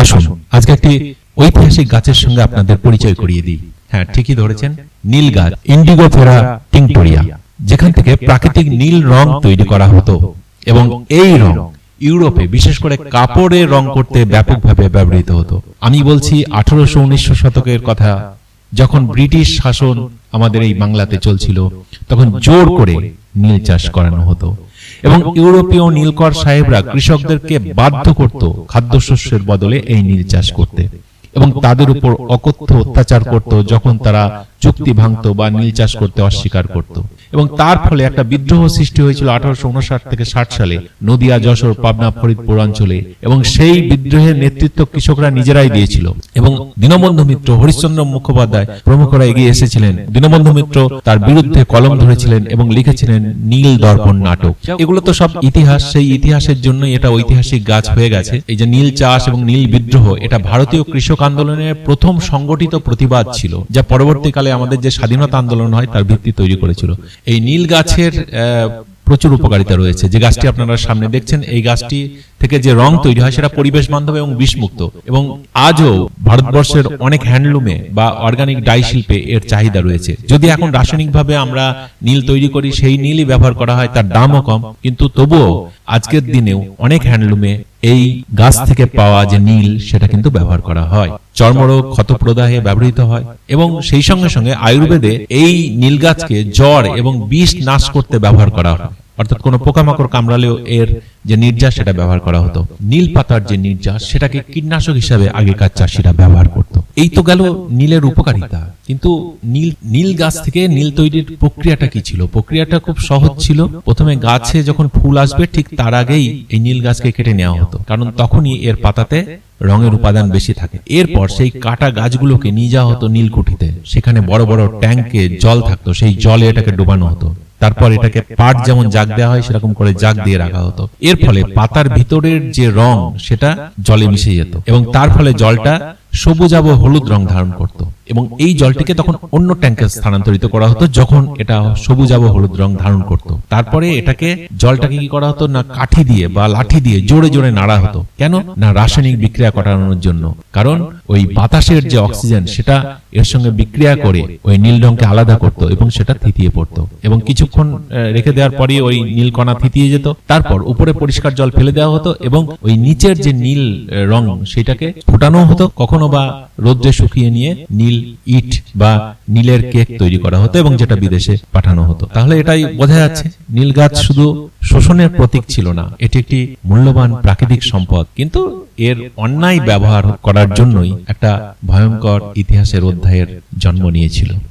আসুন আজকে একটি ঐতিহাসিক গাছের সঙ্গে আপনাদের পরিচয় করিয়ে দিই। হ্যাঁ ঠিকই ধরেছেন নীল গাছ ইন্ডিগোফেরা টিংটোরিয়া যেখান থেকে প্রাকৃতিক নীল রং তৈরি করা হতো। এবং এই রং ইউরোপে বিশেষ করে কাপড়ে রং করতে ব্যাপকভাবে ব্যবহৃত হতো। আমি বলছি আঠারোশো উনিশশো শতকের কথা। যখন ব্রিটিশ শাসন আমাদের এই বাংলাতে চলছিল তখন জোর করে নীল চাষ করানো হতো। এবং ইউরোপীয় নীলকর সাহেবরা কৃষকদেরকে বাধ্য করত খাদ্যশস্যের বদলে এই নীল চাষ করতে। এবং তাদের উপর অকথ্য অত্যাচার করত যখন তারা চুক্তি ভাঙত বা নীল চাষ করতে অস্বীকার করত। এবং তার ফলে একটা বিদ্রোহ সৃষ্টি হয়েছিল আঠারোশো উনষাট থেকে ষাট সালে নদিয়া যশোর পাবনা ফরিদপুর অঞ্চলে এবং সেই বিদ্রোহের নেতৃত্ব কৃষকরা নিজেরাই দিয়েছিল। এবং দীনবন্ধু মিত্র হরিশ্চন্দ্র মুখোপাধ্যায় প্রমুখরা এগিয়ে এসেছিলেন। দীনবন্ধু মিত্র তার বিরুদ্ধে কলম ধরেছিলেন এবং লিখেছিলেন নীল দর্পণ নাটক। এগুলো তো সব ইতিহাস সেই ইতিহাসের জন্য এটা ঐতিহাসিক গাছ হয়ে গেছে এই যে নীল চাষ এবং নীল বিদ্রোহ এটা ভারতীয় কৃষক আন্দোলনের প্রথম সংগঠিত প্রতিবাদ ছিল যা পরবর্তীকালে আমাদের যে স্বাধীনতা আন্দোলন হয় তার ভিত্তি তৈরি করেছিল এই নীল গাছের প্রচুর উপকারিতা রয়েছে। যে গাছটি আপনারা সামনে দেখছেন এই গাছটি থেকে যে রং তৈরি হয় সেটা পরিবেশ বান্ধব এবং বিষমুক্ত। এবং আজও ভারতবর্ষের অনেক হ্যান্ডলুমে বা অর্গানিক ডাই শিল্পে এর চাহিদা রয়েছে। যদি এখন রাসায়নিকভাবে আমরা নীল তৈরি করি, সেই নীলই ব্যবহার করা হয়, তার দামও কম। কিন্তু তবুও আজকের দিনেও অনেক হ্যান্ডলুমে এই গাছ থেকে পাওয়া যে নীল, সেটা কিন্তু ব্যবহার করা হয়। চর্মরোগ, ক্ষতপ্রদাহে ব্যবহৃত হয়। এবং সেই সঙ্গে সঙ্গে আয়ুর্বেদে এই নীল গাছকে জ্বর এবং বিষ নাশ করতে ব্যবহার করা হয়। অর্থাৎ কোনো পোকামাকড় কামড়ালেও এর যে নির্যাস সেটা ব্যবহার করা হতো। নীল পাতার যে নির্যাস, সেটাকে কীটনাশক হিসাবে আগেকার চাষিরা ব্যবহার করত। এই তো গেল নীলের উপকারিতা। কিন্তু নীল নীল গাছ থেকে নীল তৈরির প্রক্রিয়াটা কি ছিল? প্রক্রিয়াটা খুব সহজ ছিল। প্রথমে গাছে যখন ফুল আসবে, ঠিক তার আগেই এই নীল গাছকে কেটে নেওয়া হতো। কারণ তখনই এর পাতাতে রঙের উপাদান বেশি থাকে। এরপর সেই কাটা গাছগুলোকে নিয়ে যাওয়া হতো নীলকুঠিতে। সেখানে বড় বড় ট্যাঙ্কে জল থাকতো। সেই জলে এটাকে ডোবানো হতো। তারপর এটাকে পাট যেমন জাগ দেওয়া হয় সেরকম করে জাগ দিয়ে রাখা হতো। এর ফলে পাতার ভিতরের যে রং সেটা জলে মিশে যেত এবং তার ফলে জলটা সবুজাব হলুদ রং ধারণ করত। এবং এই জলটিকে তখন অন্য ট্যাঙ্কে স্থানান্তরিত করা হতো যখন এটা সবুজাব হলুদ রং ধারণ করত। তারপরে এটাকে জলটাকে কি করা হতো না কাঠি দিয়ে বা লাঠি দিয়ে জোরে জোরে নাড়া হতো। কেন? না রাসায়নিক বিক্রিয়া ঘটানোর জন্য। কারণ ওই বাতাসের যে অক্সিজেন সেটা এর সঙ্গে বিক্রিয়া করে ওই নীল রংকে আলাদা করত এবং সেটা থিতিয়ে পড়তো। এবং কিছুক্ষণ রেখে দেওয়ার পরই ওই নীল কণা থিতিয়ে যেত। তারপর উপরে পরিষ্কার জল ফেলে দেওয়া হতো এবং ওই নিচের যে নীল রং সেটাকে ফোটানো হতো। কখনো বা রোদ্রে শুকিয়ে নিয়ে নীল ইট বা নীলের কেক তৈরি করা হতো এবং যেটা বিদেশে পাঠানো হতো। তাহলে এটাই বোঝা যাচ্ছে, নীল গাছ শুধু শোষণের প্রতীক ছিল না, এটি একটি মূল্যবান প্রাকৃতিক সম্পদ। কিন্তু এর অন্যায় ব্যবহার করার জন্যই একটা ভয়ঙ্কর ইতিহাসের অধ্যায়ের জন্ম নিয়েছিল।